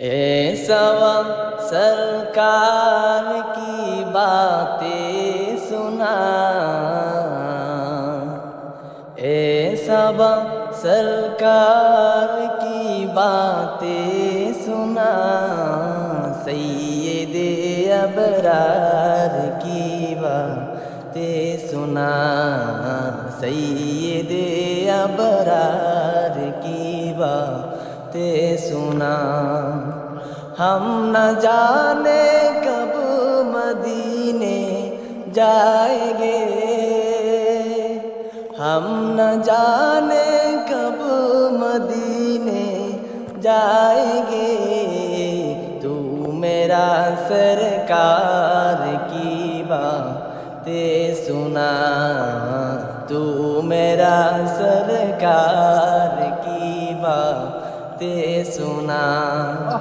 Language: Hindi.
ऐसा सरकार की बातें सुना। ऐसा सरकार की बातें सुना। सैयद अबरार की बातें सुना। सैयद अबरार की बातें सुना। हम न जाने कब मदीने जाएँगे। हम न जाने कब मदीने जाएँगे। तू मेरा सरकार की बातें सुना। तू मेरा सरकार की बातें सुना